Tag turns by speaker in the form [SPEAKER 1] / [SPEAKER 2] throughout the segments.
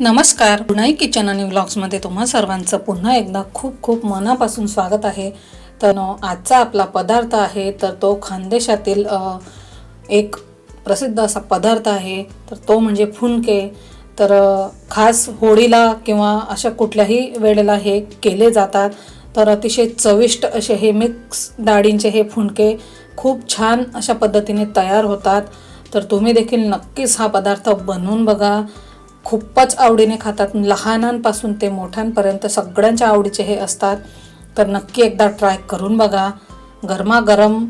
[SPEAKER 1] नमस्कार. पुणाई किचन आणि व्लॉग्समध्ये तुम्हा सर्वांचं पुन्हा एकदा खूप खूप मनापासून स्वागत आहे. तर आजचा आपला पदार्थ आहे तर तो खानदेशातील एक प्रसिद्ध असा पदार्थ आहे. तर तो म्हणजे फुनके. तर खास होळीला किंवा अशा कुठल्याही वेळेला हे केले जातात. तर अतिशय चविष्ट असे हे मिक्स डाळींचे हे फुनके खूप छान अशा पद्धतीने तयार होतात. तर तुम्ही देखील नक्कीच हा पदार्थ बनवून बघा. खूपच आवडीने खातात. लहानांपासून ते मोठ्यांपर्यंत सगळ्यांच्या आवडीचे हे असतात. तर नक्की एकदा ट्राय करून बघा. गरमागरम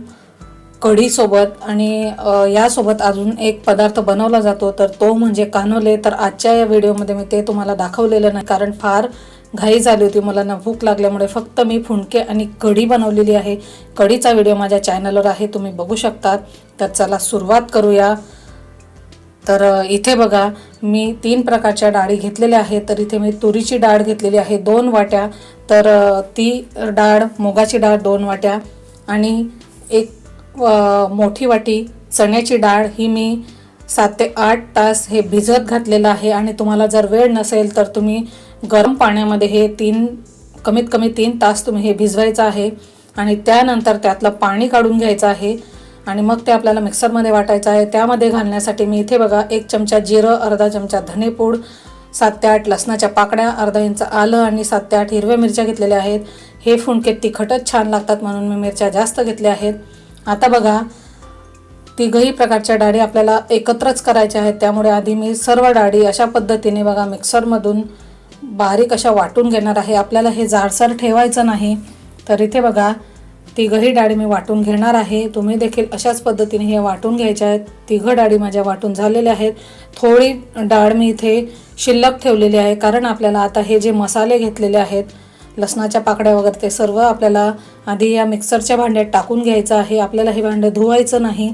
[SPEAKER 1] कढीसोबत आणि यासोबत अजून एक पदार्थ बनवला जातो. तर तो म्हणजे कानोले. तर आजच्या या व्हिडिओमध्ये मी ते तुम्हाला दाखवलेलं नाही. कारण फार घाई झाली होती. मुलांना भूक लागल्यामुळे फक्त मी फुंडके आणि कढी बनवलेली आहे. कढीचा व्हिडिओ माझ्या चॅनलवर आहे. तुम्ही बघू शकतात. तर चला सुरुवात करूया. तर इथे बघा मी तीन प्रकारच्या डाळी घेतलेल्या आहेत तर इथे मी तुरीची डाळ घेतलेली आहे दोन वाट्या. तर ती डाळ मुगाची डाळ दोन वाट्या. आणि एक मोठी वाटी चण्याची डाळ ही मी सात ते आठ तास हे भिजत घातलेलं आहे. आणि तुम्हाला जर वेळ नसेल तर तुम्ही गरम पाण्यामध्ये हे तीन कमीत कमी तीन तास तुम्ही हे भिजवायचं आहे. आणि त्यानंतर त्यातलं पाणी काढून घ्यायचं आहे. आणि मग ते आपल्याला मिक्सरमध्ये वाटायचं आहे. त्यामध्ये घालण्यासाठी मी इथे बघा एक चमचा जिरं अर्धा चमचा धनेपूड सात ते आठ लसणाच्या पाकड्या अर्धा इंच आलं आणि सात ते आठ हिरव्या मिरच्या घेतलेल्या आहेत. हे फुंडके तिखटच छान लागतात म्हणून मी मिरच्या जास्त घेतल्या आहेत. आता बघा तिघही प्रकारच्या डाळी आपल्याला एकत्रच करायच्या आहेत. त्यामुळे आधी मी सर्व डाळी अशा पद्धतीने बघा मिक्सरमधून बारीक अशा वाटून घेणार आहे. आपल्याला हे जाडसर ठेवायचं नाही. तर इथे बघा तिघही डाळी मी वाटून घेणार आहे. तुम्ही देखील अशाच पद्धतीने हे वाटून घ्यायच्या आहेत. तिघं डाळी माझ्या वाटून झालेल्या आहेत. थोडी डाळ मी इथे शिल्लक ठेवलेली आहे कारण आपल्याला आता हे जे मसाले घेतलेले आहेत लसणाच्या पाकड्या वगैरे ते सर्व आपल्याला आधी या मिक्सरच्या भांड्यात टाकून घ्यायचं आहे. आपल्याला हे भांडं धुवायचं नाही.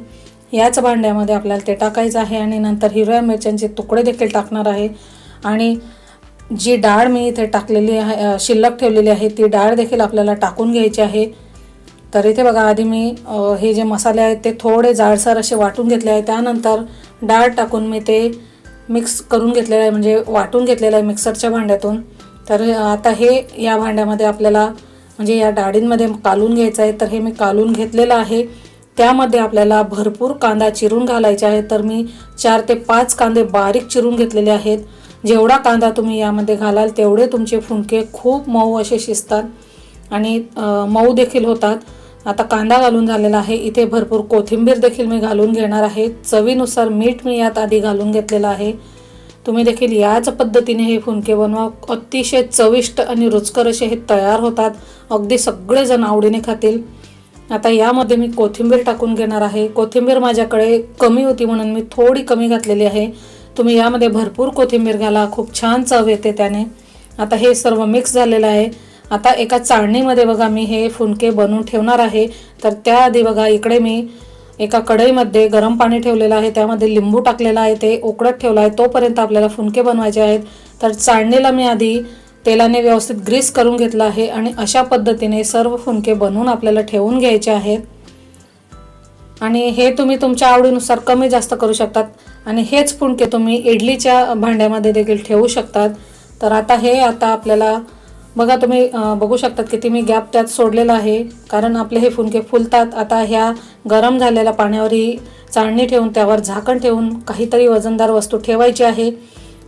[SPEAKER 1] याच भांड्यामध्ये आपल्याला ते टाकायचं आहे आणि नंतर हिरव्या मिरच्यांचे तुकडे देखील टाकणार आहे. आणि जी डाळ मी इथे टाकलेली आहे शिल्लक ठेवलेली आहे ती डाळ देखील आपल्याला टाकून घ्यायची आहे. तर इथे बघा आधी मी हे जे मसाले आहेत ते थोडे जाडसर असे वाटून घेतले आहे. त्यानंतर डाळ टाकून मी ते मिक्स करून घेतलेलं आहे म्हणजे वाटून घेतलेलं आहे मिक्सरच्या भांड्यातून. तर आता हे या भांड्यामध्ये आपल्याला म्हणजे या डाळींमध्ये कालून घ्यायचं आहे. तर हे मी कालून घेतलेलं आहे. त्यामध्ये आपल्याला भरपूर कांदा चिरून घालायचा आहे तर मी चार ते पाच कांदे बारीक चिरून घेतलेले आहेत. जेवढा कांदा तुम्ही यामध्ये घालाल तेवढे तुमचे फुंके खूप मऊ असे शिजतात. आणि मऊ देखील होतात. आता कांदा घालून झालेला आहे. इथे भरपूर कोथिंबीर देखील मी घालून घेणार आहे. चवीनुसार मीठ मी यात आधी घालून घेतलेलं आहे. तुम्ही देखील याच पद्धतीने हे फुनके बनवा. अतिशय चविष्ट आणि रुचकर असे हे तयार होतात. अगदी सगळेजण आवडीने खातील. आता यामध्ये मी कोथिंबीर टाकून घेणार आहे. कोथिंबीर माझ्याकडे कमी होती म्हणून मी थोडी कमी घातलेली आहे. तुम्ही यामध्ये भरपूर कोथिंबीर घाला. खूप छान चव येते त्याने. आता हे सर्व मिक्स झालेलं आहे. आता एका चाळणीमध्ये बघा मी हे फुनके बनवून ठेवणार आहे. तर त्याआधी बघा इकडे मी एका कढईमध्ये गरम पाणी ठेवलेलं आहे. त्यामध्ये लिंबू टाकलेला आहे. ते उकडत ठेवलं आहे. तोपर्यंत आपल्याला फुनके बनवायचे आहेत. तर चाळणीला मी आधी तेलाने व्यवस्थित ग्रीस करून घेतला आहे आणि अशा पद्धतीने सर्व फुनके बनवून आपल्याला ठेवून घ्यायचे आहेत. आणि हे तुम्ही तुमच्या आवडीनुसार कमी जास्त करू शकतात. आणि हेच फुणके तुम्ही इडलीच्या भांड्यामध्ये देखील ठेवू शकतात. तर आता हे आता आपल्याला बघा तुम्ही बघू शकतात किती मी गॅप त्यात सोडलेला आहे. कारण आपले हे फुनके फुलतात. आता ह्या गरम झालेल्या पाण्यावरही चाळणी ठेवून त्यावर झाकण ठेवून काहीतरी वजनदार वस्तू ठेवायची आहे.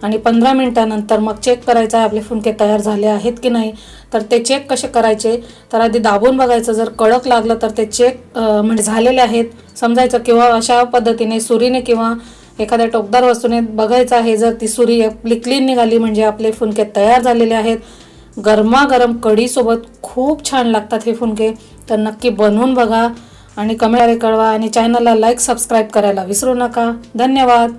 [SPEAKER 1] आणि पंधरा मिनटानंतर मग चेक करायचं आहे आपले फुनके तयार झाले आहेत की नाही. तर ते चेक कसे करायचे? तर आधी दाबून बघायचं. जर कडक लागलं तर ते चेक म्हणजे झालेले आहेत. समजायचं किंवा अशा पद्धतीने सुरीने किंवा एखाद्या टोकदार वस्तूने बघायचं आहे. जर ती सुरी आपली क्लीन निघाली म्हणजे आपले फुनके तयार झालेले आहेत गरमागरम कढीसोबत खूप छान लागतात हे फुनके तर नक्की बनवून बघा आणि कमेंटद्वारे कळवा आणि चॅनलला लाईक सबस्क्राईब करायला विसरू नका. धन्यवाद.